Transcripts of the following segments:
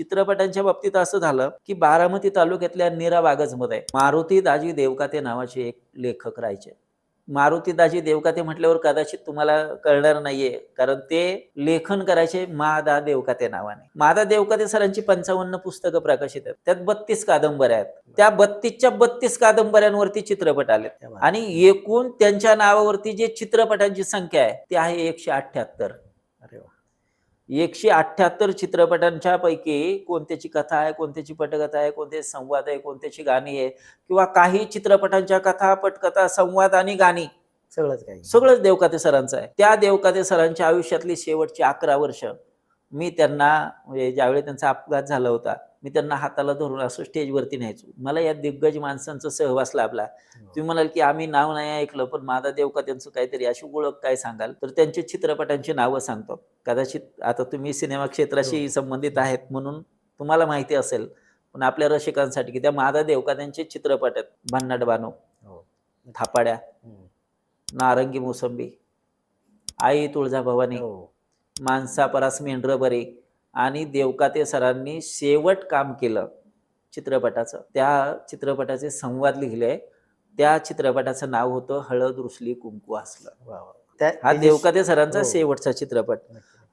चित्रपटांच्या बाबतीत असं झालं की बारामती तालुक्यातल्या नीरा मध्ये मारुती दाजी देवकाते नावाचे एक लेखक राहायचे. मारुती दाजी देवकाते म्हटल्यावर कदाचित तुम्हाला कळणार नाहीये कारण ते लेखन करायचे मादा देवकाते नावाने. मादा देवकाते सरांची पंचावन्न पुस्तकं प्रकाशित आहेत. त्यात बत्तीस कादंबऱ्या आहेत. त्या बत्तीसच्या बत्तीस कादंबऱ्यांवरती चित्रपट आले. आणि एकूण त्यांच्या नावावरती जे चित्रपटांची संख्या आहे ती आहे एकशे अठ्ठ्याहत्तर. एकशे अठ्ठ्याहत्तर चित्रपटांच्या पैकी कोणत्याची कथा आहे कोणत्याची पटकथा आहे कोणते संवाद आहे कोणत्याची गाणी आहे किंवा काही चित्रपटांच्या कथा पटकथा संवाद आणि गाणी. सगळंच काही. सगळंच देवकाते सरांचं आहे. त्या देवकाते सरांच्या आयुष्यातली शेवटची अकरा वर्ष मी त्यांना म्हणजे ज्यावेळी त्यांचा अपघात झाला होता मी त्यांना हाताला धरून असं स्टेजवरती न्यायचो. मला या दिग्गज माणसांचा सहवास लाभला. तुम्ही म्हणाल की आम्ही नाव नाही ऐकलं पण मादा देवका त्यांचं काहीतरी अशी ओळख काय सांगाल? तर त्यांचे चित्रपटांची नावं सांगतो. कदाचित आता तुम्ही सिनेमा क्षेत्राशी संबंधित आहेत म्हणून तुम्हाला माहिती असेल पण आपल्या रसिकांसाठी की त्या मादा देवका त्यांचे चित्रपट आहेत. भन्नाट बानो हो. थापाड्या. नारंगी मोसंबी आई तुळजाभवानी हो. माणसा परास मेंढर बरे आणि देवकाते सरांनी शेवट काम केलं चित्रपटाचं. त्या चित्रपटाचे संवाद लिहिले. त्या चित्रपटाचं नाव होतं हळद रुसली कुंकू असलं हा देवकाते सरांचा हो. शेवटचा चित्रपट.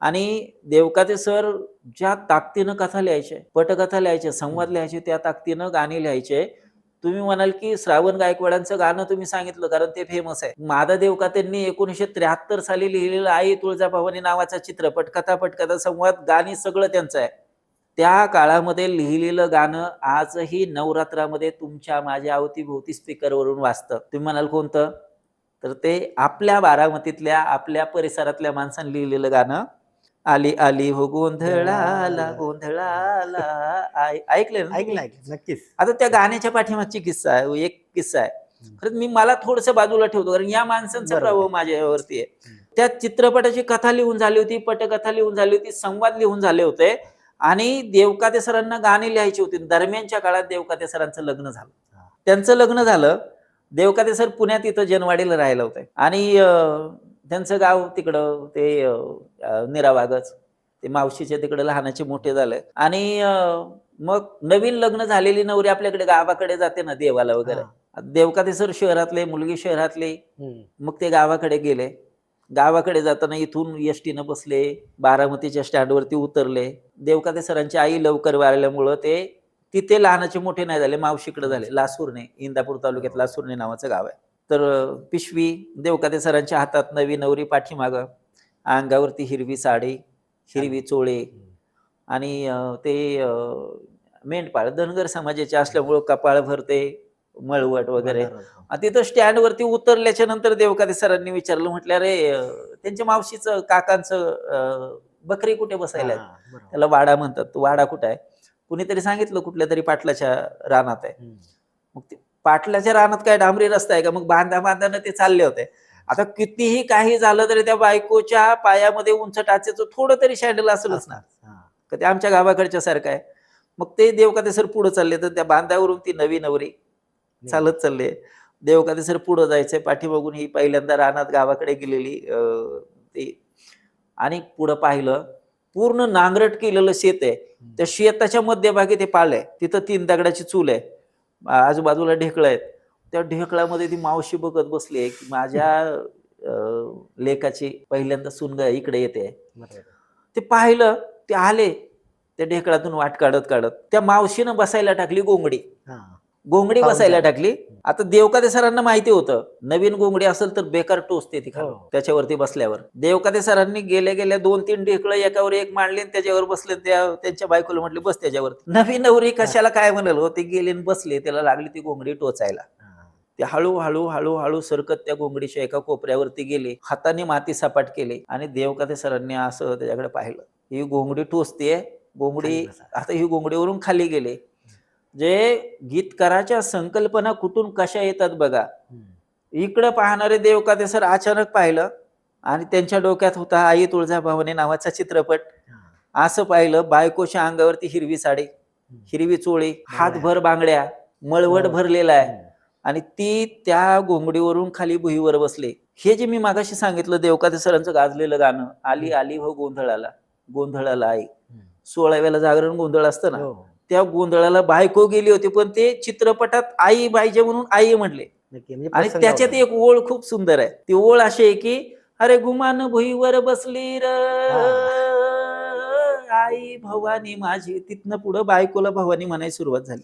आणि देवकाते सर ज्या ताकदीनं कथा लिहायचे पटकथा लिहायचे संवाद लिहायचे त्या ताकदीनं गाणी लिहायचे. तुम्ही म्हणाल की श्रावण गायकवाडांचं गाणं तुम्ही सांगितलं कारण ते फेमस आहे. मादा देवकातेंनी एकोणीशे त्र्याहत्तर साली लिहिलेलं आई तुळजाभवानी नावाचा चित्रपट कथा पटकथा संवाद गाणी सगळं त्यांचं आहे. त्या काळामध्ये लिहिलेलं गाणं आजही नवरात्रामध्ये तुमच्या माझ्या अवतीभोवती स्पीकरवरून वाजतं. तुम्ही म्हणाल कोणतं? तर ते आपल्या बारामतीतल्या आपल्या परिसरातल्या माणसांनी लिहिलेलं गाणं आली आली हो गोंधळाला गोंधळाला. ऐकलं ना ऐकलं ऐकलं. नक्कीच. आता त्या गाण्याच्या पाठीमागची किस्सा आहे एक किस्सा आहे. खरंच मी मला थोडस बाजूला ठेवतो कारण या माणसांचा. प्रभाव माझ्यावरती आहे. त्या चित्रपटाची कथा लिहून झाली होती पटकथा लिहून झाली होती संवाद लिहून झाले होते. आणि देवकाते सरांना गाणी लिहायची होती. दरम्यानच्या काळात देवकाते सरांचं लग्न झालं. हा. त्यांचं लग्न झालं. देवकाते सर पुण्यात इथं जनवाडीला राहायला होते. आणि त्यांचं गाव तिकडं ते निरावागच ते मावशीच्या तिकडे लहानाचे मोठे झाले आणि मग नवीन लग्न झालेली नवरी आपल्याकडे गावाकडे जाते ना देवाला वगैरे. देवकाते सर शहरातले मुलगी शहरातले. मग ते गावाकडे गेले. गावाकडे जाताना इथून एस टीनं बसले बारामतीच्या स्टँडवरती उतरले. देवकाते सरांची आई लवकर वारल्यामुळं ते तिथे लहानाचे मोठे नाही झाले मावशीकडे झाले. लासूरने इंदापूर तालुक्यात लासूरने नावाचं गाव आहे. तर पिशवी देवकाते सरांच्या हातात नवी नवरी पाठीमाग अंगावरती हिरवी साडी हिरवी चोळे आणि ते मेंढपाळ धनगर समाजाचे असल्यामुळं कपाळ भरते मळवट वगैरे तिथं स्टँडवरती उतरल्याच्या नंतर देवकाते सरांनी विचारलं म्हटलं अरे त्यांच्या मावशीचं काकांचं बकरी कुठे बसायला आहे?" हा, बरोबर. त्याला वाडा म्हणतात तो वाडा कुठे आहे कुणीतरी सांगितलं कुठल्या तरी पाटलाच्या रानात आहे. मग ते पाटलाच्या रानात काय डांबरी रस्ता आहे का? मग बांधा बांधानं ते चालले होते. आता कितीही काही झालं तरी त्या बायकोच्या पायामध्ये उंच टाचेचं थोडं तरी शँडल असेलच ना. का ते आमच्या गावाकडच्या सारखं आहे. मग ते देवकाते सर पुढे चालले तर त्या बांधावरून ती नवी नवरी चालत चालले देवकाते सर पुढं जायचंय पाठीमागून ही पहिल्यांदा रानात गावाकडे गेलेली ते. आणि पुढं पाहिलं पूर्ण नांगरट केलेलं शेत आहे. त्या शेताच्या मध्यभागी ते पाळ आहे. तिथं तीन दगडाची चूल आहे. आजूबाजूला ढेकळं आहेत त्या ढेकळामध्ये ती मावशी बघत बसली आहे की माझ्या अं, लेकाची पहिल्यांदा सुनगा इकडे येते. ते पाहिलं ते आले त्या ढेकळातून वाट काढत काढत त्या मावशीनं बसायला टाकली गोंगडी. गोंगडी बसायला. टाकली. आता देवकाते सरांना माहिती होतं. नवीन गोंगडी असेल तर बेकार टोचते ती खाली हो. त्याच्यावरती बसल्यावर. देवकाते सरांनी गेल्या गेल्या दोन तीन ढेकळं एकावर एक मांडले आणि त्याच्यावर बसले त्या त्यांच्या बायकोला म्हटले बस त्याच्यावरती नवीन नवरी कशाला काय म्हणाल हो? ते गेले बसले. त्याला लागली ती गोंगडी टोचायला. ते हळू हळू हळू हळू सरकत त्या गोंगडीच्या एका कोपऱ्यावरती गेले. हाताने माती सपाट केली आणि देवकाते सरांनी असं त्याच्याकडे पाहिलं. ही गोंगडी टोचते गोंगडी. आता ही गोंगडीवरून खाली गेले. जे गीतकाराच्या संकल्पना कुठून कशा येतात बघा. इकडं पाहणारे देवकाते सर अचानक पाहिलं आणि त्यांच्या डोक्यात होता आई तुळजाभवानी नावाचा चित्रपट. असं पाहिलं बायकोच्या अंगावरती हिरवी साडी हिरवी चोळी हातभर बांगड्या मळवट. भरलेला आहे. आणि ती त्या घोंगडीवरून खाली भुईवर बसले हे जे मी मागाशी सांगितलं देवकाते सरांचं गाजलेलं गाणं आली आली हो गोंधळाला गोंधळाला आई. सोळाव्याला जागरण गोंधळ असतं ना हो त्या गोंधळाला बायको गेली होती पण ते चित्रपटात आई पाहिजे म्हणून आई म्हटले. नक्की म्हणजे आणि त्याच्यात. एक ओळ खूप सुंदर आहे. ती ओळ अशी आहे की अरे गुमान भुईवर बसली र आई भवानी माझी. तिथनं पुढं बायकोला भवानी म्हणायला सुरुवात झाली.